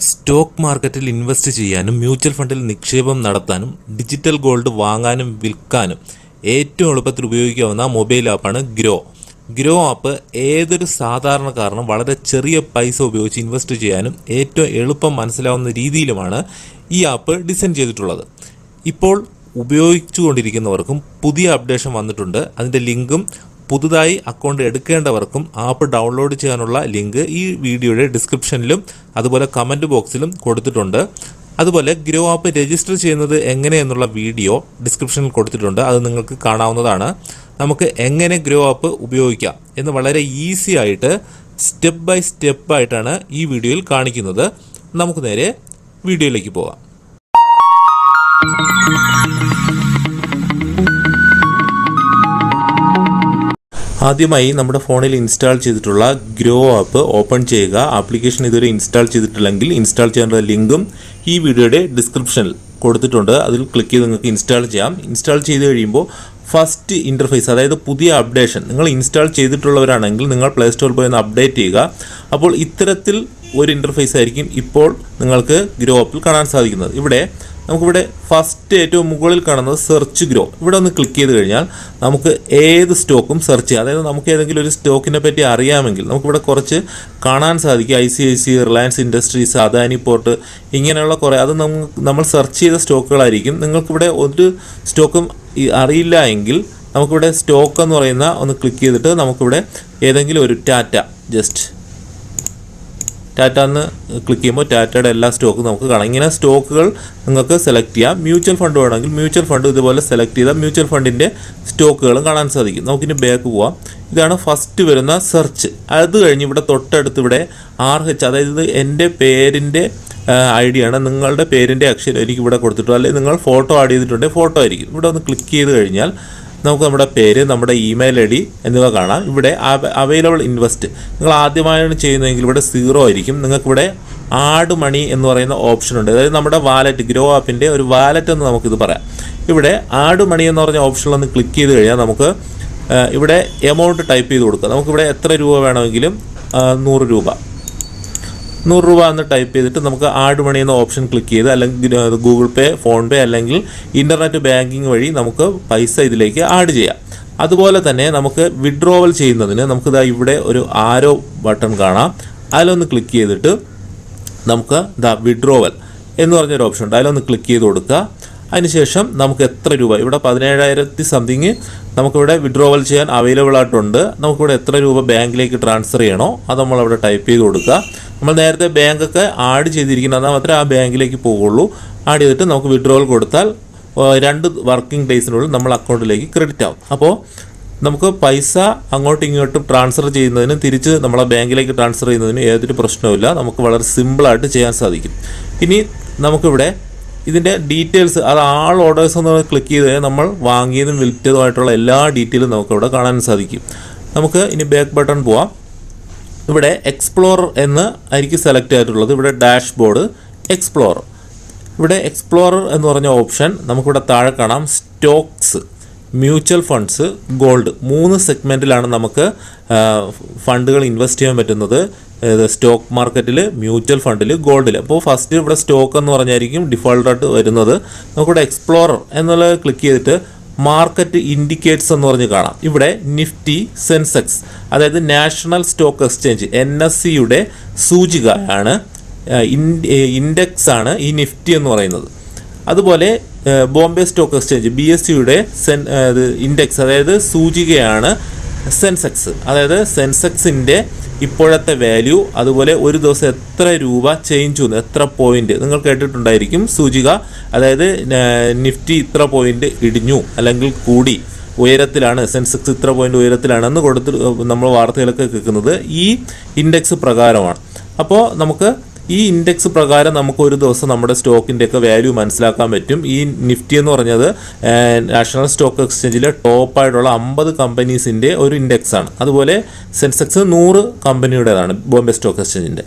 Stock മാർക്കറ്റിൽ invest ചെയ്യാനും mutual ഫണ്ടിൽ നിക്ഷേപം നടത്താനും ഡിജിറ്റൽ ഗോൾഡ് വാങ്ങാനും വിൽക്കാനും ഏറ്റവും എളുപ്പത്തിൽ ഉപയോഗിക്കാവുന്ന മൊബൈൽ ആപ്പാണ് ഗ്രോ. ഗ്രോ ആപ്പ് ഏതൊരു സാധാരണക്കാരനും വളരെ ചെറിയ പൈസ ഉപയോഗിച്ച് ഇൻവെസ്റ്റ് ചെയ്യാനും ഏറ്റവും എളുപ്പം മനസ്സിലാവുന്ന രീതിയിലുമാണ് ഈ ആപ്പ് ഡിസൈൻ ചെയ്തിട്ടുള്ളത്. ഇപ്പോൾ ഉപയോഗിച്ചുകൊണ്ടിരിക്കുന്നവർക്കും പുതിയ അപ്ഡേഷൻ വന്നിട്ടുണ്ട്. അതിന്റെ ലിങ്കും പുതുതായി അക്കൗണ്ട് എടുക്കേണ്ടവർക്കും ആപ്പ് ഡൗൺലോഡ് ചെയ്യാനുള്ള ലിങ്ക് ഈ വീഡിയോയുടെ ഡിസ്ക്രിപ്ഷനിലും അതുപോലെ കമന്റ് ബോക്സിലും കൊടുത്തിട്ടുണ്ട്. അതുപോലെ ഗ്രോ ആപ്പ് രജിസ്റ്റർ ചെയ്യുന്നത് എങ്ങനെയെന്നുള്ള വീഡിയോ ഡിസ്ക്രിപ്ഷനിൽ കൊടുത്തിട്ടുണ്ട്. അത് നിങ്ങൾക്ക് കാണാവുന്നതാണ്. നമുക്ക് എങ്ങനെ ഗ്രോ ആപ്പ് ഉപയോഗിക്കാം എന്ന് വളരെ ഈസി ആയിട്ട് സ്റ്റെപ്പ് ബൈ സ്റ്റെപ്പ് ആയിട്ടാണ് ഈ വീഡിയോയിൽ കാണിക്കുന്നത്. നമുക്ക് നേരെ വീഡിയോയിലേക്ക് പോകാം. ആദ്യമായി നമ്മുടെ ഫോണിൽ ഇൻസ്റ്റാൾ ചെയ്തിട്ടുള്ള ഗ്രോ ആപ്പ് ഓപ്പൺ ചെയ്യുക. ആപ്ലിക്കേഷൻ ഇതുവരെ ഇൻസ്റ്റാൾ ചെയ്തിട്ടില്ലെങ്കിൽ ഇൻസ്റ്റാൾ ചെയ്യേണ്ട ലിങ്കും ഈ വീഡിയോയുടെ ഡിസ്ക്രിപ്ഷനിൽ കൊടുത്തിട്ടുണ്ട്. അതിൽ ക്ലിക്ക് ചെയ്ത് നിങ്ങൾക്ക് ഇൻസ്റ്റാൾ ചെയ്യാം. ഇൻസ്റ്റാൾ ചെയ്ത് കഴിയുമ്പോൾ ഫസ്റ്റ് ഇന്റർഫേസ് അതായത് പുതിയ അപ്ഡേഷൻ നിങ്ങൾ ഇൻസ്റ്റാൾ ചെയ്തിട്ടുള്ളവരാണെങ്കിൽ നിങ്ങൾ പ്ലേ സ്റ്റോറിൽ പോയി ഒന്ന് അപ്ഡേറ്റ് ചെയ്യുക. അപ്പോൾ ഇത്തരത്തിൽ ഒരു ഇന്റർഫേസ് ആയിരിക്കും ഇപ്പോൾ നിങ്ങൾക്ക് ഗ്രോ ആപ്പിൽ കാണാൻ സാധിക്കുന്നത്. ഇവിടെ നമുക്കിവിടെ ഫസ്റ്റ് ഏറ്റവും മുകളിൽ കാണുന്നത് സെർച്ച് ഗ്രോ ഇവിടെ ഒന്ന് ക്ലിക്ക് ചെയ്ത് കഴിഞ്ഞാൽ നമുക്ക് ഏത് സ്റ്റോക്കും സെർച്ച് ചെയ്യാം. അതായത് നമുക്ക് ഏതെങ്കിലും ഒരു സ്റ്റോക്കിനെ പറ്റി അറിയാമെങ്കിൽ നമുക്കിവിടെ കുറച്ച് കാണാൻ സാധിക്കും. I C I C Reliance Industries Adani port ഇങ്ങനെയുള്ള കുറേ. അത് നമ്മൾ സെർച്ച് ചെയ്ത സ്റ്റോക്കുകളായിരിക്കും നിങ്ങൾക്കിവിടെ ഒരു സ്റ്റോക്കും അറിയില്ല എങ്കിൽ നമുക്കിവിടെ സ്റ്റോക്ക് എന്ന് പറയുന്ന ഒന്ന് ക്ലിക്ക് ചെയ്തിട്ട് നമുക്കിവിടെ ഏതെങ്കിലും ഒരു ടാറ്റ ജസ്റ്റ് ടാറ്റ എന്ന് ക്ലിക്ക് ചെയ്യുമ്പോൾ ടാറ്റയുടെ എല്ലാ സ്റ്റോക്കും നമുക്ക് കാണാം. ഇങ്ങനെ സ്റ്റോക്കുകൾ നിങ്ങൾക്ക് സെലക്ട് ചെയ്യാം. മ്യൂച്വൽ ഫണ്ട് വേണമെങ്കിൽ മ്യൂച്വൽ ഫണ്ട് ഇതുപോലെ സെലക്ട് ചെയ്താൽ മ്യൂച്വൽ ഫണ്ടിന്റെ സ്റ്റോക്കുകളും കാണാൻ സാധിക്കും. നമുക്കിനി ബാക്ക് പോവാം. ഇതാണ് ഫസ്റ്റ് വരുന്ന സെർച്ച് അത് കഴിഞ്ഞ് ഇവിടെ തൊട്ടടുത്ത് ഇവിടെ ആർ എച്ച് അതായത് എന്റെ പേരിന്റെ ഐ ഡി ആണ്. നിങ്ങളുടെ പേരിന്റെ അക്ഷരം എനിക്ക് ഇവിടെ കൊടുത്തിട്ടുണ്ട്. അല്ലെങ്കിൽ നിങ്ങൾ ഫോട്ടോ ആഡ് ചെയ്തിട്ടുണ്ടെങ്കിൽ ഫോട്ടോ ആയിരിക്കും. ഇവിടെ ഒന്ന് ക്ലിക്ക് ചെയ്ത് കഴിഞ്ഞാൽ നമുക്ക് നമ്മുടെ പേര് നമ്മുടെ ഇമെയിൽ ഐ ഡി എന്നിവ കാണാം. ഇവിടെ അവൈലബിൾ ഇൻവെസ്റ്റ് നിങ്ങൾ ആദ്യമായാണ് ചെയ്യുന്നതെങ്കിൽ ഇവിടെ സീറോ ആയിരിക്കും. നിങ്ങൾക്കിവിടെ ആഡ് മണി എന്ന് പറയുന്ന ഓപ്ഷൻ ഉണ്ട്. അതായത് നമ്മുടെ വാലറ്റ് ഗ്രോ ആപ്പിന്റെ ഒരു വാലറ്റ് എന്ന് നമുക്കിത് പറയാം. ഇവിടെ ആഡ് മണി എന്ന് പറഞ്ഞ ഓപ്ഷനിൽ ഒന്ന് ക്ലിക്ക് ചെയ്ത് കഴിഞ്ഞാൽ നമുക്ക് ഇവിടെ എമൗണ്ട് ടൈപ്പ് ചെയ്ത് കൊടുക്കുക നമുക്കിവിടെ എത്ര രൂപ വേണമെങ്കിലും നൂറ് രൂപ. നൂറ് രൂപ എന്ന് ടൈപ്പ് ചെയ്തിട്ട് നമുക്ക് ആഡ് മണി എന്ന ഓപ്ഷൻ ക്ലിക്ക് ചെയ്ത് അല്ലെങ്കിൽ ഗൂഗിൾ പേ ഫോൺ പേ അല്ലെങ്കിൽ ഇന്റർനെറ്റ് ബാങ്കിങ് വഴി നമുക്ക് പൈസ ഇതിലേക്ക് ആഡ് ചെയ്യാം. അതുപോലെ തന്നെ നമുക്ക് വിഡ്രോവൽ ചെയ്യുന്നതിന് നമുക്ക് ദാ ഇവിടെ ഒരു ആരോ ബട്ടൺ കാണാം. അതിലൊന്ന് ക്ലിക്ക് ചെയ്തിട്ട് നമുക്ക് ദാ വിഡ്രോവൽ എന്ന് പറഞ്ഞൊരു ഓപ്ഷൻ ഉണ്ട്. അതിലൊന്ന് ക്ലിക്ക് ചെയ്ത് കൊടുക്കുക. അതിനുശേഷം നമുക്ക് എത്ര രൂപ? ഇവിടെ പതിനേഴായിരത്തി സംതിങ് നമുക്കിവിടെ വിഡ്രോവൽ ചെയ്യാൻ അവൈലബിൾ ആയിട്ടുണ്ട്. നമുക്കിവിടെ എത്ര രൂപ ബാങ്കിലേക്ക് ട്രാൻസ്ഫർ ചെയ്യണോ? അത് നമ്മളവിടെ ടൈപ്പ് ചെയ്ത് കൊടുക്കുക. നമ്മൾ നേരത്തെ ബാങ്കൊക്കെ ആഡ് ചെയ്തിരിക്കുന്നത് മാത്രമേ ആ ബാങ്കിലേക്ക് പോകുള്ളൂ ആഡ് ചെയ്തിട്ട് നമുക്ക് വിഡ്രോവൽ കൊടുത്താൽ രണ്ട് വർക്കിംഗ് ഡേയ്സിനുള്ളിൽ നമ്മൾ അക്കൗണ്ടിലേക്ക് ക്രെഡിറ്റ് ആവും. അപ്പോൾ നമുക്ക് പൈസ അങ്ങോട്ടും ഇങ്ങോട്ടും ട്രാൻസ്ഫർ ചെയ്യുന്നതിനും തിരിച്ച് നമ്മളെ ബാങ്കിലേക്ക് ട്രാൻസ്ഫർ ചെയ്യുന്നതിനും ഏതൊരു പ്രശ്നവുമില്ല നമുക്ക് വളരെ സിമ്പിളായിട്ട് ചെയ്യാൻ സാധിക്കും. ഇനി നമുക്കിവിടെ ഇതിന്റെ ഡീറ്റെയിൽസ് അത് ആൾ ഓർഡേഴ്സ് എന്ന് ക്ലിക്ക് ചെയ്ത് നമ്മൾ വാങ്ങിയതും വിൽറ്റതുമായിട്ടുള്ള എല്ലാ ഡീറ്റെയിലും നമുക്കിവിടെ കാണാൻ സാധിക്കും. നമുക്ക് ഇനി ബാക്ക് ബട്ടൺ പോവാം. ഇവിടെ എക്സ്പ്ലോർ എന്ന് ആയിരിക്കും സെലക്ട് ചെയ്തിട്ടുള്ളത്. ഇവിടെ ഡാഷ്ബോർഡ് എക്സ്പ്ലോർ ഇവിടെ എക്സ്പ്ലോറർ എന്ന് പറഞ്ഞ ഓപ്ഷൻ നമുക്കിവിടെ താഴെ കാണാം. സ്റ്റോക്സ് മ്യൂച്വൽ ഫണ്ട്സ് ഗോൾഡ് മൂന്ന് സെഗ്മെന്റിലാണ് നമുക്ക് ഫണ്ടുകൾ ഇൻവെസ്റ്റ് ചെയ്യാൻ പറ്റുന്നത്. സ്റ്റോക്ക് മാർക്കറ്റിൽ മ്യൂച്വൽ ഫണ്ടിൽ ഗോൾഡിൽ അപ്പോൾ ഫസ്റ്റ് ഇവിടെ സ്റ്റോക്ക് എന്ന് പറഞ്ഞായിരിക്കും ഡിഫോൾട്ടായിട്ട് വരുന്നത്. നമുക്കിവിടെ എക്സ്പ്ലോറർ എന്നുള്ളത് ക്ലിക്ക് ചെയ്തിട്ട് മാർക്കറ്റ് ഇൻഡിക്കേറ്റ്സ് എന്ന് പറഞ്ഞ് കാണാം. ഇവിടെ നിഫ്റ്റി സെൻസെക്സ് അതായത് national stock exchange N S സിയുടെ സൂചികയാണ് ഇൻഡെക്സ് ആണ് ഈ നിഫ്റ്റി എന്ന് പറയുന്നത്. അതുപോലെ Bombay stock exchange B S സിയുടെ സെൻ ഇൻഡെക്സ് അതായത് സൂചികയാണ് സെൻസെക്സ്. അതായത് സെൻസെക്സിന്റെ ഇപ്പോഴത്തെ വാല്യൂ അതുപോലെ ഒരു ദിവസം എത്ര രൂപ ചേഞ്ച് വന്നു എത്ര പോയിന്റ് നിങ്ങൾ കേട്ടിട്ടുണ്ടായിരിക്കും സൂചിക. അതായത് നിഫ്റ്റി ഇത്ര പോയിന്റ് ഇടിഞ്ഞു അല്ലെങ്കിൽ കൂടി ഉയരത്തിലാണ് സെൻസെക്സ് ഇത്ര പോയിന്റ് ഉയരത്തിലാണെന്ന് കൊടുത്ത് നമ്മൾ വാർത്തകളൊക്കെ കേൾക്കുന്നത് ഈ ഇൻഡെക്സ് പ്രകാരമാണ്. അപ്പോൾ നമുക്ക് ഈ ഇൻഡെക്സ് പ്രകാരം നമുക്ക് ഒരു ദിവസം നമ്മുടെ സ്റ്റോക്കിന്റെ ഒക്കെ വാല്യൂ മനസ്സിലാക്കാൻ പറ്റും. ഈ നിഫ്റ്റി എന്ന് പറഞ്ഞത് നാഷണൽ സ്റ്റോക്ക് എക്സ്ചേഞ്ചിലെ ടോപ്പായിട്ടുള്ള അമ്പത് കമ്പനീസിന്റെ ഒരു ഇൻഡെക്സ് ആണ്. അതുപോലെ സെൻസെക്സ് നൂറ് കമ്പനിയുടേതാണ് ബോംബെ സ്റ്റോക്ക് എക്സ്ചേഞ്ചിന്റെ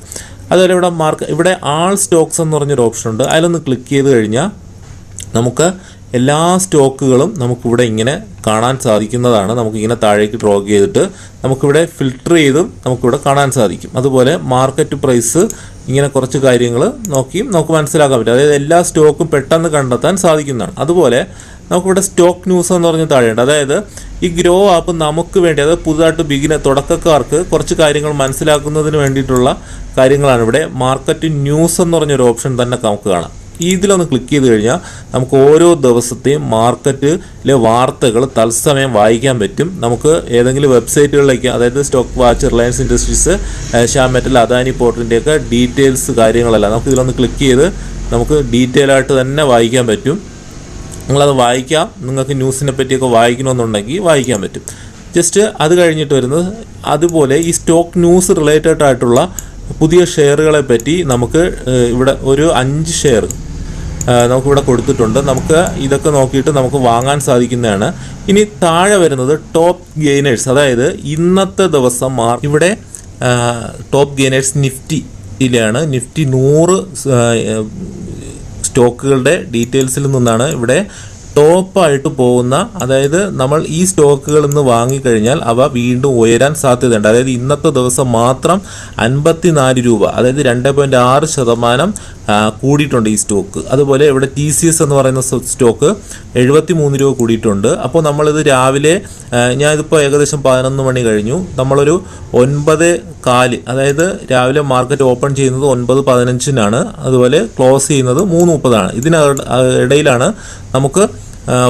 അതുപോലെ ഇവിടെ മാർക്ക് ഇവിടെ ആൾ സ്റ്റോക്സ് എന്ന് പറഞ്ഞൊരു ഓപ്ഷൻ ഉണ്ട്. അതിലൊന്ന് ക്ലിക്ക് ചെയ്ത് കഴിഞ്ഞാൽ നമുക്ക് എല്ലാ സ്റ്റോക്കുകളും നമുക്കിവിടെ ഇങ്ങനെ കാണാൻ സാധിക്കുന്നതാണ്. നമുക്കിങ്ങനെ താഴേക്ക് ഡ്രോഗ് ചെയ്തിട്ട് നമുക്കിവിടെ ഫിൽട്ടർ ചെയ്തും നമുക്കിവിടെ കാണാൻ സാധിക്കും. അതുപോലെ മാർക്കറ്റ് പ്രൈസ് ഇങ്ങനെ കുറച്ച് കാര്യങ്ങൾ നോക്കിയും നമുക്ക് മനസ്സിലാക്കാൻ പറ്റും. അതായത് എല്ലാ സ്റ്റോക്കും പെട്ടെന്ന് കണ്ടെത്താൻ സാധിക്കുന്നതാണ്. അതുപോലെ നമുക്കിവിടെ സ്റ്റോക്ക് ന്യൂസ് എന്ന് പറഞ്ഞ താഴെയുണ്ട്. അതായത് ഈ ഗ്രോ ആപ്പ് നമുക്ക് വേണ്ടി അതായത് പുതുതായിട്ട് ബിഗിന തുടക്കക്കാർക്ക് കുറച്ച് കാര്യങ്ങൾ മനസ്സിലാക്കുന്നതിന് വേണ്ടിയിട്ടുള്ള കാര്യങ്ങളാണ് ഇവിടെ മാർക്കറ്റ് ന്യൂസ് എന്ന് പറഞ്ഞൊരു ഓപ്ഷൻ തന്നെ നമുക്ക് കാണാം. ഇതിലൊന്ന് ക്ലിക്ക് ചെയ്ത് കഴിഞ്ഞാൽ നമുക്ക് ഓരോ ദിവസത്തെയും മാർക്കറ്റിലെ വാർത്തകൾ തത്സമയം വായിക്കാൻ പറ്റും. നമുക്ക് ഏതെങ്കിലും വെബ്സൈറ്റുകളിലേക്ക് അതായത് stock watch Reliance Industries Asia metal Adani പോർട്ടിന്റെയൊക്കെ details കാര്യങ്ങളല്ല നമുക്ക് ഇതിലൊന്ന് ക്ലിക്ക് ചെയ്ത് നമുക്ക് ഡീറ്റെയിൽ ആയിട്ട് തന്നെ വായിക്കാൻ പറ്റും. നിങ്ങളത് വായിക്കാം. നിങ്ങൾക്ക് ന്യൂസിനെ പറ്റിയൊക്കെ വായിക്കണമെന്നുണ്ടെങ്കിൽ വായിക്കാൻ പറ്റും. ജസ്റ്റ് അത് കഴിഞ്ഞിട്ട് വരുന്നത് അതുപോലെ ഈ സ്റ്റോക്ക് ന്യൂസ് റിലേറ്റഡ് ആയിട്ടുള്ള പുതിയ ഷെയറുകളെ പറ്റി നമുക്ക് ഇവിടെ ഒരു അഞ്ച് ഷെയർ നമുക്കിവിടെ കൊടുത്തിട്ടുണ്ട്. നമുക്ക് ഇതൊക്കെ നോക്കിയിട്ട് നമുക്ക് വാങ്ങാൻ സാധിക്കുന്നതാണ്. ഇനി താഴെ വരുന്നത് ടോപ്പ് ഗെയിനേഴ്സ് അതായത് ഇന്നത്തെ ദിവസം മാർ ഇവിടെ ടോപ്പ് ഗെയിനേഴ്സ് നിഫ്റ്റിയിലാണ്. നിഫ്റ്റി നൂറ് സ്റ്റോക്കുകളുടെ ഡീറ്റെയിൽസിൽ നിന്നാണ് ഇവിടെ ടോപ്പായിട്ട് പോകുന്ന അതായത് നമ്മൾ ഈ സ്റ്റോക്കുകളിൽ നിന്ന് വാങ്ങിക്കഴിഞ്ഞാൽ അവ വീണ്ടും ഉയരാൻ സാധ്യതയുണ്ട്. അതായത് ഇന്നത്തെ ദിവസം മാത്രം അൻപത്തിനാല് രൂപ അതായത് രണ്ട് പോയിന്റ് ആറ് ശതമാനം കൂടിയിട്ടുണ്ട് ഈ സ്റ്റോക്ക്. അതുപോലെ ഇവിടെ ടി സി എസ് എന്ന് പറയുന്ന സ്റ്റോക്ക് എഴുപത്തി മൂന്ന് രൂപ കൂടിയിട്ടുണ്ട്. അപ്പോൾ നമ്മളിത് രാവിലെ ഞാനിതിപ്പോൾ ഏകദേശം പതിനൊന്ന് മണി കഴിഞ്ഞു. നമ്മളൊരു ഒൻപത് കാൽ അതായത് രാവിലെ മാർക്കറ്റ് ഓപ്പൺ ചെയ്യുന്നത് ഒൻപത് പതിനഞ്ചിനാണ്. അതുപോലെ ക്ലോസ് ചെയ്യുന്നത് മൂന്ന് മുപ്പതാണ്. ഇതിന് ഇടയിലാണ് നമുക്ക്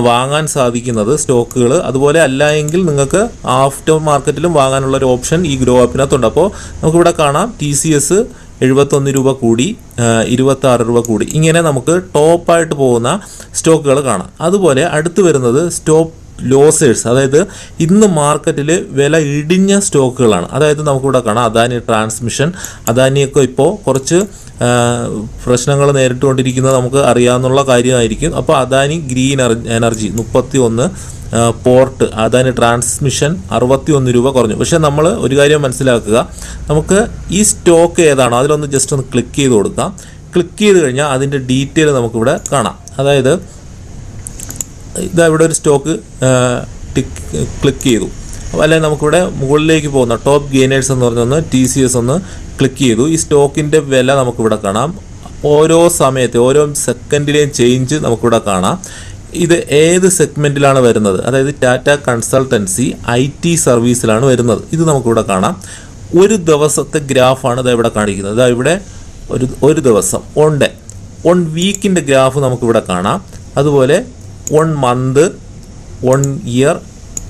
വാങ്ങാൻ സാധിക്കുന്നത് സ്റ്റോക്കുകൾ അതുപോലെ അല്ല എങ്കിൽ നിങ്ങൾക്ക് ആഫ്റ്റർ മാർക്കറ്റിലും വാങ്ങാനുള്ള ഒരു ഓപ്ഷൻ ഈ ഗ്രോ ആപ്പിനകത്തുണ്ട് അപ്പോൾ നമുക്കിവിടെ കാണാം ടി സി എസ് എഴുപത്തൊന്ന് രൂപ കൂടി ഇരുപത്തി ആറ് രൂപ കൂടി. ഇങ്ങനെ നമുക്ക് ടോപ്പായിട്ട് പോകുന്ന സ്റ്റോക്കുകൾ കാണാം. അതുപോലെ അടുത്ത് വരുന്നത് സ്റ്റോപ്പ് ലോസേഴ്സ് അതായത് ഇന്ന് മാർക്കറ്റിൽ വില ഇടിഞ്ഞ സ്റ്റോക്കുകളാണ്. അതായത് നമുക്കിവിടെ കാണാം അദാനി ട്രാൻസ്മിഷൻ. അദാനിയൊക്കെ ഇപ്പോൾ കുറച്ച് പ്രശ്നങ്ങൾ നേരിട്ടുകൊണ്ടിരിക്കുന്നത് നമുക്ക് അറിയാവുന്ന കാര്യമായിരിക്കും. അപ്പോൾ അദാനി ഗ്രീൻ എനർജി മുപ്പത്തി ഒന്ന് പോർട്ട് അതായത് ട്രാൻസ്മിഷൻ അറുപത്തി ഒന്ന് രൂപ കുറഞ്ഞു. പക്ഷേ നമ്മൾ ഒരു കാര്യം മനസ്സിലാക്കുക. നമുക്ക് ഈ സ്റ്റോക്ക് ഏതാണോ അതിലൊന്ന് ജസ്റ്റ് ഒന്ന് ക്ലിക്ക് ചെയ്ത് കൊടുക്കാം. ക്ലിക്ക് ചെയ്ത് കഴിഞ്ഞാൽ അതിന്റെ ഡീറ്റെയിൽ നമുക്കിവിടെ കാണാം. അതായത് ഇതാ ഇവിടെ ഒരു സ്റ്റോക്ക് ടിക്ക് ക്ലിക്ക് ചെയ്തു. അല്ലെങ്കിൽ നമുക്കിവിടെ മുകളിലേക്ക് പോകുന്ന ടോപ്പ് ഗെയിനേഴ്സ് എന്ന് പറഞ്ഞൊന്ന് ടി സി എസ് ഒന്ന് ക്ലിക്ക് ചെയ്തു. ഈ സ്റ്റോക്കിന്റെ വില നമുക്കിവിടെ കാണാം. ഓരോ സമയത്തെ ഓരോ സെക്കൻഡിലെയും ചേഞ്ച് നമുക്കിവിടെ കാണാം. ഇത് ഏത് സെഗ്മെന്റിലാണ് വരുന്നത്? അതായത് ടാറ്റ കൺസൾട്ടൻസി ഐ ടി സർവീസിലാണ് വരുന്നത്. ഇത് നമുക്കിവിടെ കാണാം. ഒരു ദിവസത്തെ ഗ്രാഫാണ് ഇത് ഇവിടെ കാണിക്കുന്നത്. ഇതാ ഇവിടെ ഒരു ഒരു ദിവസം വൺ ഡേ വൺ വീക്കിന്റെ ഗ്രാഫ് നമുക്കിവിടെ കാണാം. അതുപോലെ വൺ മന്ത് വൺ ഇയർ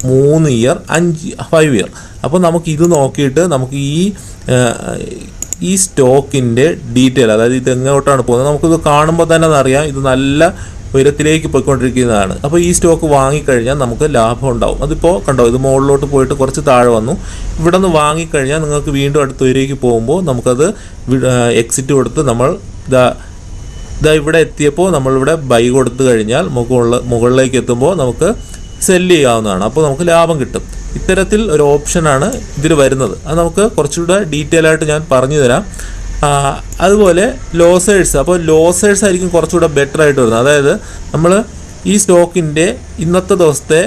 മൂന്ന് ഇയർ അഞ്ച് ഫൈവ് ഇയർ അപ്പോൾ നമുക്ക് ഇത് നോക്കിയിട്ട് നമുക്ക് ഈ ഈ സ്റ്റോക്കിന്റെ ഡീറ്റെയിൽ അതായത് ഇത് എങ്ങോട്ടാണ് പോകുന്നത്? നമുക്കിത് കാണുമ്പോൾ തന്നെ അറിയാം. ഇത് നല്ല ഉയരത്തിലേക്ക് പോയിക്കൊണ്ടിരിക്കുന്നതാണ്. അപ്പോൾ ഈ സ്റ്റോക്ക് വാങ്ങിക്കഴിഞ്ഞാൽ നമുക്ക് ലാഭം ഉണ്ടാവും. അതിപ്പോൾ കണ്ടോ ഇത് മുകളിലോട്ട് പോയിട്ട് കുറച്ച് താഴെ വന്നു. ഇവിടെ നിന്ന് വാങ്ങിക്കഴിഞ്ഞാൽ നിങ്ങൾക്ക് വീണ്ടും അടുത്ത ഉയരേക്ക് പോകുമ്പോൾ നമുക്കത് എക്സിറ്റ് കൊടുത്ത് നമ്മൾ ഇതാ ഇതാ ഇവിടെ എത്തിയപ്പോൾ നമ്മളിവിടെ ബൈ കൊടുത്തു കഴിഞ്ഞാൽ മുകളിൽ മുകളിലേക്ക് എത്തുമ്പോൾ നമുക്ക് സെല്ല് ചെയ്യാവുന്നതാണ്. അപ്പോൾ നമുക്ക് ലാഭം കിട്ടും. ഇത്തരത്തിൽ ഒരു ഓപ്ഷനാണ് ഇതിൽ വരുന്നത്. അത് നമുക്ക് കുറച്ചുകൂടെ ഡീറ്റെയിൽ ആയിട്ട് ഞാൻ പറഞ്ഞു തരാം അതുപോലെ ലോസേഴ്സ് അപ്പോൾ ലോസേഴ്സ് ആയിരിക്കും കുറച്ചുകൂടെ ബെറ്റർ ആയിട്ട് വരുന്നത്. അതായത് നമ്മൾ ഈ സ്റ്റോക്കിന്റെ ഇന്നത്തെ ദിവസത്തെ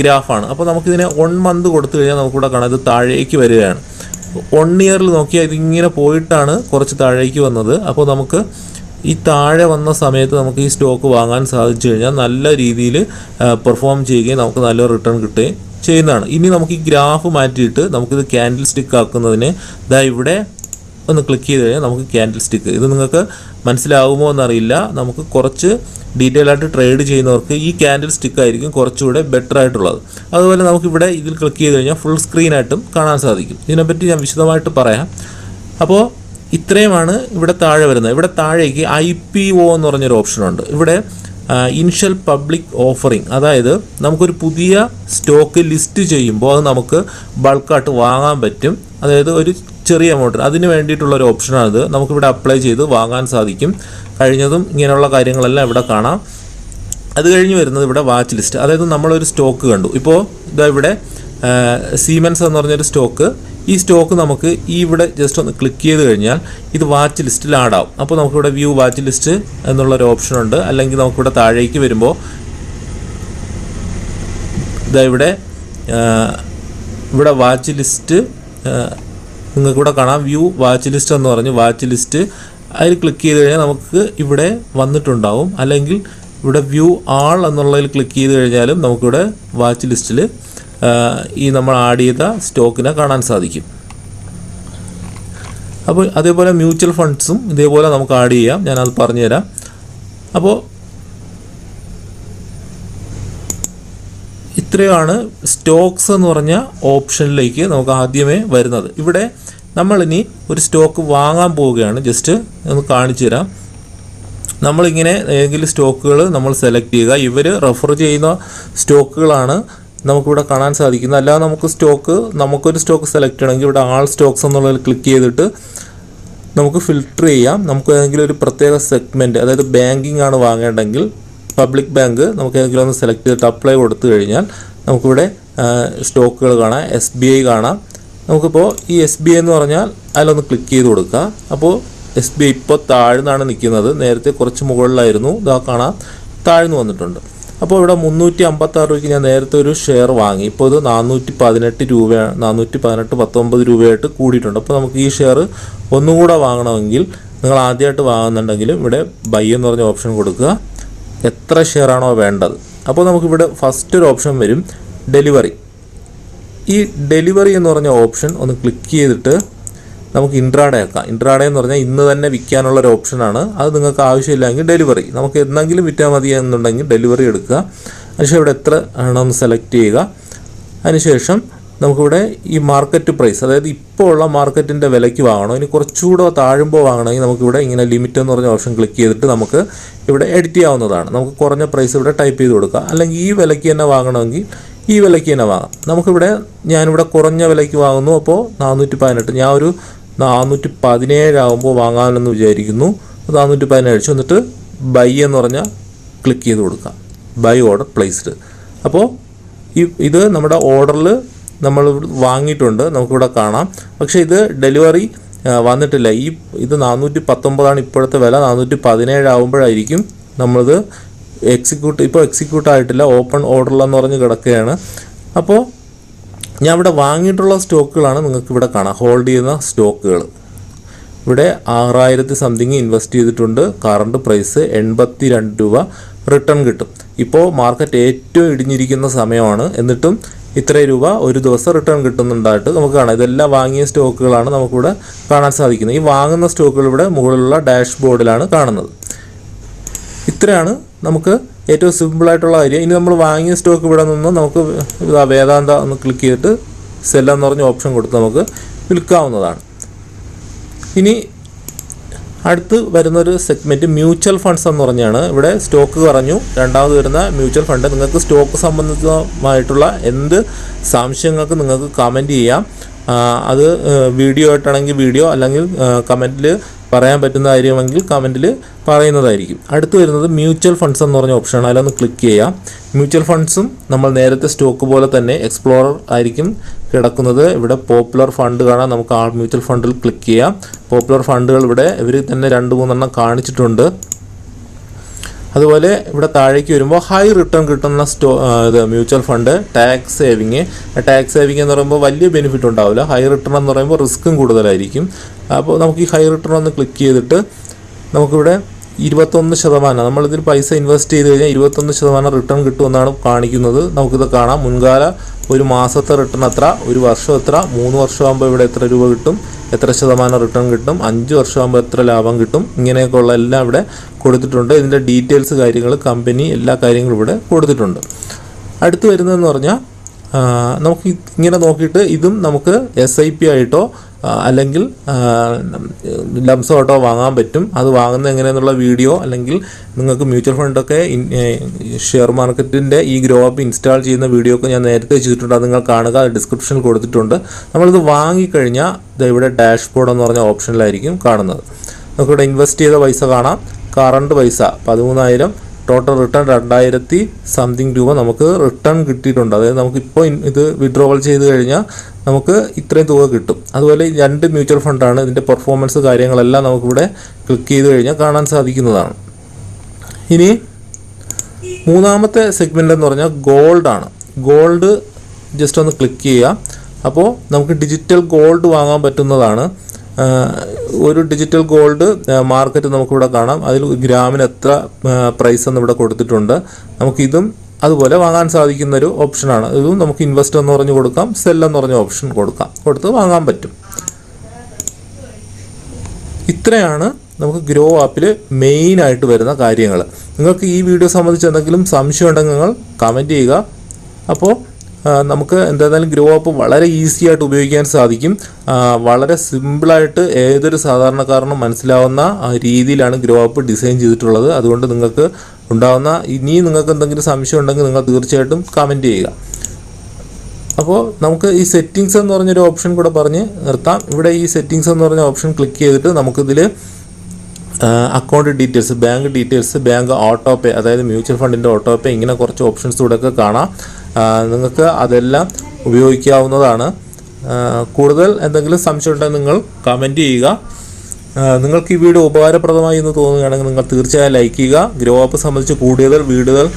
ഗ്രാഫാണ് അപ്പോൾ നമുക്കിതിനെ വൺ മന്ത് കൊടുത്തു കഴിഞ്ഞാൽ നമുക്കിവിടെ കാണാം. ഇത് താഴേക്ക് വരികയാണ്. വൺ ഇയറിൽ നോക്കിയാൽ ഇതിങ്ങനെ പോയിട്ടാണ് കുറച്ച് താഴേക്ക് വന്നത്. അപ്പോൾ നമുക്ക് ഈ താഴെ വന്ന സമയത്ത് നമുക്ക് ഈ സ്റ്റോക്ക് വാങ്ങാൻ സാധിച്ചു കഴിഞ്ഞാൽ നല്ല രീതിയിൽ പെർഫോം ചെയ്യുകയും നമുക്ക് നല്ല റിട്ടേൺ കിട്ടുകയും ചെയ്യുന്നതാണ്. ഇനി നമുക്ക് ഈ ഗ്രാഫ് മാറ്റിയിട്ട് നമുക്കിത് ക്യാൻഡിൽ സ്റ്റിക്ക് ആക്കുന്നതിന് ഇതാ ഇവിടെ ഒന്ന് ക്ലിക്ക് ചെയ്ത് കഴിഞ്ഞാൽ നമുക്ക് ക്യാൻഡിൽ സ്റ്റിക്ക് ഇത് നിങ്ങൾക്ക് മനസ്സിലാവുമോ എന്നറിയില്ല. നമുക്ക് കുറച്ച് ഡീറ്റെയിൽ ആയിട്ട് ട്രേഡ് ചെയ്യുന്നവർക്ക് ഈ ക്യാൻഡിൽ സ്റ്റിക്ക് ആയിരിക്കും കുറച്ചുകൂടെ ബെറ്റർ ആയിട്ടുള്ളത്. അതുപോലെ നമുക്കിവിടെ ഇതിൽ ക്ലിക്ക് ചെയ്ത് കഴിഞ്ഞാൽ ഫുൾ സ്ക്രീനായിട്ടും കാണാൻ സാധിക്കും. ഇതിനെപ്പറ്റി ഞാൻ വിശദമായിട്ട് പറയാം. അപ്പോൾ ഇത്രയുമാണ് ഇവിടെ താഴെ വരുന്നത്. ഇവിടെ താഴേക്ക് ഐ പി ഒ എന്ന് പറഞ്ഞൊരു ഓപ്ഷനുണ്ട് ഇവിടെ ഇനിഷ്യൽ പബ്ലിക് ഓഫറിങ് അതായത് നമുക്കൊരു പുതിയ സ്റ്റോക്ക് ലിസ്റ്റ് ചെയ്യുമ്പോൾ അത് നമുക്ക് ബൾക്കായിട്ട് വാങ്ങാൻ പറ്റും. അതായത് ഒരു ചെറിയ എമൗണ്ട് അതിന് വേണ്ടിയിട്ടുള്ള ഒരു ഓപ്ഷനാണിത് നമുക്കിവിടെ അപ്ലൈ ചെയ്ത് വാങ്ങാൻ സാധിക്കും. കഴിഞ്ഞതും ഇങ്ങനെയുള്ള കാര്യങ്ങളെല്ലാം ഇവിടെ കാണാം. അത് കഴിഞ്ഞ് വരുന്നത് ഇവിടെ വാച്ച് ലിസ്റ്റ് അതായത് നമ്മളൊരു സ്റ്റോക്ക് കണ്ടു. ഇപ്പോൾ ഇതാ ഇവിടെ സീമെൻസ് എന്ന് പറഞ്ഞൊരു സ്റ്റോക്ക് ഈ സ്റ്റോക്ക് നമുക്ക് ഈ ഇവിടെ ജസ്റ്റ് ഒന്ന് ക്ലിക്ക് ചെയ്ത് കഴിഞ്ഞാൽ ഇത് വാച്ച് ലിസ്റ്റിൽ ആഡാവും അപ്പോൾ നമുക്കിവിടെ വ്യൂ വാച്ച് ലിസ്റ്റ് എന്നുള്ളൊരു ഓപ്ഷനുണ്ട് അല്ലെങ്കിൽ നമുക്കിവിടെ താഴേക്ക് വരുമ്പോൾ ഇതാ ഇവിടെ ഇവിടെ വാച്ച് ലിസ്റ്റ് നിങ്ങൾക്ക് ഇവിടെ കാണാം. വ്യൂ വാച്ച് ലിസ്റ്റ് എന്ന് പറഞ്ഞു വാച്ച് ലിസ്റ്റ് അതിൽ ക്ലിക്ക് ചെയ്ത് കഴിഞ്ഞാൽ നമുക്ക് ഇവിടെ വന്നിട്ടുണ്ടാവും. അല്ലെങ്കിൽ ഇവിടെ വ്യൂ ആൾ എന്നുള്ളതിൽ ക്ലിക്ക് ചെയ്ത് കഴിഞ്ഞാലും നമുക്കിവിടെ വാച്ച് ലിസ്റ്റിൽ ഈ നമ്മൾ ആഡ് ചെയ്ത സ്റ്റോക്കിനെ കാണാൻ സാധിക്കും. അപ്പോൾ അതേപോലെ മ്യൂച്വൽ ഫണ്ട്സും ഇതേപോലെ നമുക്ക് ആഡ് ചെയ്യാം. ഞാനത് പറഞ്ഞുതരാം. അപ്പോൾ ഇത്രയാണ് സ്റ്റോക്സ് എന്ന് പറഞ്ഞ ഓപ്ഷനിലേക്ക് നമുക്ക് ആദ്യമേ വരുന്നത്. ഇവിടെ നമ്മളിനി ഒരു സ്റ്റോക്ക് വാങ്ങാൻ പോവുകയാണ്. ജസ്റ്റ് ഒന്ന് കാണിച്ചു തരാം. നമ്മളിങ്ങനെ ഏതെങ്കിലും സ്റ്റോക്കുകൾ നമ്മൾ സെലക്ട് ചെയ്യുക. ഇവർ റെഫർ ചെയ്യുന്ന സ്റ്റോക്കുകളാണ് നമുക്കിവിടെ കാണാൻ സാധിക്കുന്നത്. അല്ലാതെ നമുക്ക് സ്റ്റോക്ക് നമുക്കൊരു സ്റ്റോക്ക് സെലക്ട് ചെയ്യണമെങ്കിൽ ഇവിടെ ആൾ സ്റ്റോക്സ് എന്നുള്ളതിൽ ക്ലിക്ക് ചെയ്തിട്ട് നമുക്ക് ഫിൽട്ടർ ചെയ്യാം. നമുക്ക് ഏതെങ്കിലും ഒരു പ്രത്യേക സെഗ്മെന്റ് അതായത് ബാങ്കിങ് ആണ് വാങ്ങേണ്ടെങ്കിൽ പബ്ലിക് ബാങ്ക് നമുക്ക് ഏതെങ്കിലും ഒന്ന് സെലക്ട് ചെയ്തിട്ട് അപ്ലൈ കൊടുത്തു കഴിഞ്ഞാൽ നമുക്കിവിടെ സ്റ്റോക്കുകൾ കാണാം എസ് ബി ഐ കാണാം. നമുക്കിപ്പോൾ ഈ എസ് ബി ഐ എന്ന് പറഞ്ഞാൽ അതിലൊന്ന് ക്ലിക്ക് ചെയ്ത് കൊടുക്കുക അപ്പോൾ എസ് ബി ഐ ഇപ്പോൾ താഴ്ന്നാണ് നിൽക്കുന്നത്. നേരത്തെ കുറച്ച് മുകളിലായിരുന്നു. ഇതാ കാണാം. താഴ്ന്നു വന്നിട്ടുണ്ട്. അപ്പോൾ ഇവിടെ മുന്നൂറ്റി അമ്പത്താറ് രൂപയ്ക്ക് ഞാൻ നേരത്തെ ഒരു ഷെയർ വാങ്ങി. ഇപ്പോൾ ഇത് നാനൂറ്റി പതിനെട്ട് രൂപ നാനൂറ്റി പതിനെട്ട് പത്തൊമ്പത് രൂപയായിട്ട് കൂടിയിട്ടുണ്ട്. അപ്പോൾ നമുക്ക് ഈ ഷെയർ ഒന്നുകൂടെ വാങ്ങണമെങ്കിൽ നിങ്ങൾ ആദ്യമായിട്ട് വാങ്ങുന്നുണ്ടെങ്കിലും ഇവിടെ ബൈ എന്ന് പറഞ്ഞ ഓപ്ഷൻ കൊടുക്കുക. എത്ര ഷെയർ ആണോ വേണ്ടത്. അപ്പോൾ നമുക്കിവിടെ ഫസ്റ്റ് ഒരു ഓപ്ഷൻ വരും ഡെലിവറി ഈ ഡെലിവറി എന്ന് പറഞ്ഞ ഓപ്ഷൻ ഒന്ന് ക്ലിക്ക് ചെയ്തിട്ട് നമുക്ക് ഇൻട്രാഡേ ആക്കാം. ഇൻട്രാഡേ എന്ന് പറഞ്ഞാൽ ഇന്ന് തന്നെ വിൽക്കാനുള്ള ഒരു ഓപ്ഷനാണ് അത് നിങ്ങൾക്ക് ആവശ്യമില്ലെങ്കിൽ ഡെലിവറി നമുക്ക് എന്തെങ്കിലും വിറ്റാൽ മതി എന്നുണ്ടെങ്കിൽ ഡെലിവറി എടുക്കുക. അതിനുശേഷം ഇവിടെ എത്ര ആണെന്ന് സെലക്ട് ചെയ്യുക. അതിനുശേഷം നമുക്കിവിടെ ഈ മാർക്കറ്റ് പ്രൈസ് അതായത് ഇപ്പോൾ ഉള്ള മാർക്കറ്റിന്റെ വിലയ്ക്ക് വാങ്ങണോ. ഇനി കുറച്ചുകൂടെ താഴുമ്പോൾ വാങ്ങണമെങ്കിൽ നമുക്കിവിടെ ഇങ്ങനെ ലിമിറ്റ് എന്ന് പറഞ്ഞ ഓപ്ഷൻ ക്ലിക്ക് ചെയ്തിട്ട് നമുക്ക് ഇവിടെ എഡിറ്റ് ചെയ്യാവുന്നതാണ്. നമുക്ക് കുറഞ്ഞ പ്രൈസ് ഇവിടെ ടൈപ്പ് ചെയ്ത് കൊടുക്കുക അല്ലെങ്കിൽ ഈ വിലയ്ക്ക് തന്നെ വാങ്ങണമെങ്കിൽ ഈ വിലയ്ക്ക് തന്നെ വാങ്ങാം. നമുക്കിവിടെ ഞാനിവിടെ കുറഞ്ഞ വിലയ്ക്ക് വാങ്ങുന്നു. അപ്പോൾ നാനൂറ്റി പതിനെട്ട് ഞാൻ ഒരു നാനൂറ്റി പതിനേഴാകുമ്പോൾ വാങ്ങാമെന്ന് വിചാരിക്കുന്നു. നാനൂറ്റി പതിനേഴ് എന്നിട്ട് ബൈ എന്ന് പറഞ്ഞാൽ ക്ലിക്ക് ചെയ്ത് കൊടുക്കാം. ബൈ ഓർഡർ പ്ലേസ്ഡ് അപ്പോൾ ഈ ഇത് നമ്മുടെ ഓർഡറിൽ നമ്മൾ വാങ്ങിയിട്ടുണ്ട്. നമുക്കിവിടെ കാണാം. പക്ഷേ ഇത് ഡെലിവറി വന്നിട്ടില്ല. ഈ ഇത് നാനൂറ്റി പത്തൊമ്പതാണ് ഇപ്പോഴത്തെ വില. നാനൂറ്റി പതിനേഴ് ആകുമ്പോഴായിരിക്കും നമ്മളിത് എക്സിക്യൂട്ട് ഇപ്പോൾ എക്സിക്യൂട്ട് ആയിട്ടില്ല. ഓപ്പൺ ഓർഡറിലെന്ന് പറഞ്ഞ് കിടക്കുകയാണ്. അപ്പോൾ ഞാൻ ഇവിടെ വാങ്ങിയിട്ടുള്ള സ്റ്റോക്കുകളാണ് നിങ്ങൾക്ക് ഇവിടെ കാണാം. ഹോൾഡ് ചെയ്യുന്ന സ്റ്റോക്കുകൾ. ഇവിടെ ആറായിരത്തി സംതിങ് ഇൻവെസ്റ്റ് ചെയ്തിട്ടുണ്ട്. കറണ്ട് പ്രൈസ് എൺപത്തി രണ്ട് രൂപ റിട്ടേൺ കിട്ടും. ഇപ്പോൾ മാർക്കറ്റ് ഏറ്റവും ഇടിഞ്ഞിരിക്കുന്ന സമയമാണ്. എന്നിട്ടും ഇത്രയും രൂപ ഒരു ദിവസം റിട്ടേൺ കിട്ടുന്നുണ്ടായിട്ട് നമുക്ക് കാണാം. ഇതെല്ലാം വാങ്ങിയ സ്റ്റോക്കുകളാണ് നമുക്കിവിടെ കാണാൻ സാധിക്കുന്നത്. ഈ വാങ്ങുന്ന സ്റ്റോക്കുകൾ ഇവിടെ മുകളിലുള്ള ഡാഷ് ബോർഡിലാണ് കാണുന്നത്. ഇത്രയാണ് നമുക്ക് ഏറ്റവും സിമ്പിളായിട്ടുള്ള കാര്യം ഇനി നമ്മൾ വാങ്ങിയ സ്റ്റോക്ക് ഇവിടെ നിന്ന് നമുക്ക് വേദാന്ത ഒന്ന് ക്ലിക്ക് ചെയ്തിട്ട് സെല്ലെന്ന് പറഞ്ഞ ഓപ്ഷൻ കൊടുത്ത് നമുക്ക് വിൽക്കാവുന്നതാണ്. ഇനി അടുത്ത് വരുന്നൊരു സെഗ്മെന്റ് മ്യൂച്വൽ ഫണ്ട്സ് എന്ന് പറഞ്ഞാണ്. ഇവിടെ സ്റ്റോക്ക് പറഞ്ഞു രണ്ടാമത് വരുന്ന മ്യൂച്വൽ ഫണ്ട് നിങ്ങൾക്ക് സ്റ്റോക്ക് സംബന്ധിതമായിട്ടുള്ള എന്ത് സംശയങ്ങൾക്ക് നിങ്ങൾക്ക് കമന്റ് ചെയ്യാം. അത് വീഡിയോ ആയിട്ടാണെങ്കിൽ വീഡിയോ അല്ലെങ്കിൽ കമന്റിൽ പറയാൻ പറ്റുന്ന കാര്യമെങ്കിൽ കമന്റിൽ പറയുന്നതായിരിക്കും. അടുത്ത് വരുന്നത് മ്യൂച്വൽ ഫണ്ട്സ് എന്ന് പറഞ്ഞ ഓപ്ഷനാണ് അതിലൊന്ന് ക്ലിക്ക് ചെയ്യാം. മ്യൂച്വൽ ഫണ്ട്സും നമ്മൾ നേരത്തെ സ്റ്റോക്ക് പോലെ തന്നെ എക്സ്പ്ലോറർ ആയിരിക്കും. കിടക്കുന്നത് ഇവിടെ പോപ്പുലർ ഫണ്ട് കാണാൻ നമുക്ക് ആ മ്യൂച്വൽ ഫണ്ടിൽ ക്ലിക്ക് ചെയ്യാം. പോപ്പുലർ ഫണ്ടുകൾ ഇവിടെ ഇവർ തന്നെ രണ്ട് മൂന്നെണ്ണം കാണിച്ചിട്ടുണ്ട്. അതുപോലെ ഇവിടെ താഴേക്ക് വരുമ്പോൾ ഹൈ റിട്ടേൺ കിട്ടുന്ന സ്റ്റോ ഇത് mutual fund tax saving tax saving എന്ന് പറയുമ്പോൾ വലിയ ബെനിഫിറ്റ് ഉണ്ടാവില്ല. ഹൈ റിട്ടേൺ എന്ന് പറയുമ്പോൾ റിസ്ക്കും കൂടുതലായിരിക്കും. അപ്പോൾ നമുക്ക് ഈ ഹൈ റിട്ടേൺ ഒന്ന് ക്ലിക്ക് ചെയ്തിട്ട് നമുക്കിവിടെ ഇരുപത്തൊന്ന് ശതമാനം. നമ്മളിതിൽ പൈസ ഇൻവെസ്റ്റ് ചെയ്ത് കഴിഞ്ഞാൽ ഇരുപത്തൊന്ന് ശതമാനം റിട്ടേൺ കിട്ടുമെന്നാണ് കാണിക്കുന്നത്. നമുക്കിത് കാണാം. മുൻകാല ഒരു മാസത്തെ റിട്ടേൺ എത്ര ഒരു വർഷം എത്ര മൂന്ന് വർഷമാകുമ്പോൾ ഇവിടെ എത്ര രൂപ കിട്ടും? എത്ര ശതമാനം റിട്ടേൺ കിട്ടും? അഞ്ച് വർഷമാകുമ്പോൾ എത്ര ലാഭം കിട്ടും? ഇങ്ങനെയൊക്കെയുള്ള എല്ലാം ഇവിടെ കൊടുത്തിട്ടുണ്ട്. ഇതിന്റെ ഡീറ്റെയിൽസ് കാര്യങ്ങൾ കമ്പനി എല്ലാ കാര്യങ്ങളും ഇവിടെ കൊടുത്തിട്ടുണ്ട്. അടുത്ത് വരുന്നതെന്ന് പറഞ്ഞാൽ നമുക്ക് ഇങ്ങനെ നോക്കിയിട്ട് ഇതും നമുക്ക് എസ് ഐ പി ആയിട്ടോ അല്ലെങ്കിൽ ലംസോ ഓട്ടോ വാങ്ങാൻ പറ്റും. അത് വാങ്ങുന്നത് എങ്ങനെയെന്നുള്ള വീഡിയോ അല്ലെങ്കിൽ നിങ്ങൾക്ക് മ്യൂച്വൽ ഫണ്ടൊക്കെ ഷെയർ മാർക്കറ്റിന്റെ ഈ ഗ്രോ ആപ്പ് ഇൻസ്റ്റാൾ ചെയ്യുന്ന വീഡിയോ ഒക്കെ ഞാൻ നേരത്തെ ചെയ്തിട്ടുണ്ട്. അത് നിങ്ങൾ കാണുക. ഡിസ്ക്രിപ്ഷനിൽ കൊടുത്തിട്ടുണ്ട്. നമ്മളിത് വാങ്ങിക്കഴിഞ്ഞാൽ ദേ ഇവിടെ ഡാഷ്ബോർഡ് എന്ന് പറഞ്ഞ ഓപ്ഷനിലായിരിക്കും കാണുന്നത്. നമുക്കിവിടെ ഇൻവെസ്റ്റ് ചെയ്ത പൈസ കാണാം. കറണ്ട് പൈസ പതിമൂന്നായിരം. ടോട്ടൽ റിട്ടേൺ രണ്ടായിരത്തി സംതിങ് രൂപ നമുക്ക് റിട്ടേൺ കിട്ടിയിട്ടുണ്ട്. അതായത് നമുക്കിപ്പോൾ ഇത് വിഡ്രോവൽ ചെയ്ത് കഴിഞ്ഞാൽ നമുക്ക് ഇത്രയും തുക കിട്ടും. അതുപോലെ രണ്ട് മ്യൂച്വൽ ഫണ്ടാണ് ഇതിന്റെ പെർഫോമൻസ് കാര്യങ്ങളെല്ലാം നമുക്കിവിടെ ക്ലിക്ക് ചെയ്ത് കഴിഞ്ഞാൽ കാണാൻ സാധിക്കുന്നതാണ്. ഇനി മൂന്നാമത്തെ സെഗ്മെന്റ് എന്ന് പറഞ്ഞാൽ ഗോൾഡാണ് ഗോൾഡ് ജസ്റ്റ് ഒന്ന് ക്ലിക്ക് ചെയ്യുക. അപ്പോൾ നമുക്ക് ഡിജിറ്റൽ ഗോൾഡ് വാങ്ങാൻ പറ്റുന്നതാണ്. ഒരു ഡിജിറ്റൽ ഗോൾഡ് മാർക്കറ്റ് നമുക്കിവിടെ കാണാം. അതിൽ ഗ്രാമിന് എത്ര പ്രൈസ് എന്ന് ഇവിടെ കൊടുത്തിട്ടുണ്ട്. നമുക്കിതും അതുപോലെ വാങ്ങാൻ സാധിക്കുന്ന ഒരു ഓപ്ഷനാണ്. ഇതും നമുക്ക് ഇൻവെസ്റ്റ് എന്ന് പറഞ്ഞ് കൊടുക്കാം സെൽ എന്ന് പറഞ്ഞ ഓപ്ഷൻ കൊടുക്കാം. കൊടുത്ത് വാങ്ങാൻ പറ്റും. ഇത്രയാണ് നമുക്ക് ഗ്രോ ആപ്പിൽ മെയിൻ ആയിട്ട് വരുന്ന കാര്യങ്ങൾ. നിങ്ങൾക്ക് ഈ വീഡിയോ സംബന്ധിച്ച് എന്തെങ്കിലും സംശയം ഉണ്ടെങ്കിൽ നിങ്ങൾ കമന്റ് ചെയ്യുക. അപ്പോൾ നമുക്ക് എന്തായാലും ഗ്രോ ആപ്പ് വളരെ ഈസി ആയിട്ട് ഉപയോഗിക്കാൻ സാധിക്കും. വളരെ സിമ്പിളായിട്ട് ഏതൊരു സാധാരണക്കാരനും മനസ്സിലാവുന്ന രീതിയിലാണ് ഗ്രോ ആപ്പ് ഡിസൈൻ ചെയ്തിട്ടുള്ളത്. അതുകൊണ്ട് നിങ്ങൾക്ക് ഉണ്ടാകുന്ന ഇനി നിങ്ങൾക്ക് എന്തെങ്കിലും സംശയം ഉണ്ടെങ്കിൽ നിങ്ങൾ തീർച്ചയായിട്ടും കമന്റ് ചെയ്യുക. അപ്പോൾ നമുക്ക് ഈ സെറ്റിങ്സ് എന്ന് പറഞ്ഞൊരു ഓപ്ഷൻ കൂടെ പറഞ്ഞ് നിർത്താം. ഇവിടെ ഈ സെറ്റിങ്സ് എന്ന് പറഞ്ഞ ഓപ്ഷൻ ക്ലിക്ക് ചെയ്തിട്ട് നമുക്കിതിൽ account details bank details bank auto pay അതായത് മ്യൂച്വൽ ഫണ്ടിന്റെ ഓട്ടോ പേ ഇങ്ങനെ കുറച്ച് ഓപ്ഷൻസ് കൂടെ ഒക്കെ കാണാം. നിങ്ങൾക്ക് അതെല്ലാം ഉപയോഗിക്കാവുന്നതാണ്. കൂടുതൽ എന്തെങ്കിലും സംശയം ഉണ്ടെങ്കിൽ നിങ്ങൾ കമന്റ് ചെയ്യുക. നിങ്ങൾക്ക് ഈ വീഡിയോ ഉപകാരപ്രദമായി എന്ന് തോന്നുകയാണെങ്കിൽ നിങ്ങൾ തീർച്ചയായും ലൈക്ക് ചെയ്യുക. ഗ്രോ ആപ്പ് സംബന്ധിച്ച് കൂടുതൽ വീഡിയോകൾ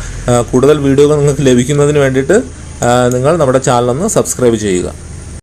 കൂടുതൽ വീഡിയോകൾ നിങ്ങൾക്ക് ലഭിക്കുന്നതിന് വേണ്ടിയിട്ട് നിങ്ങൾ നമ്മുടെ ചാനൽ ഒന്ന് സബ്സ്ക്രൈബ് ചെയ്യുക.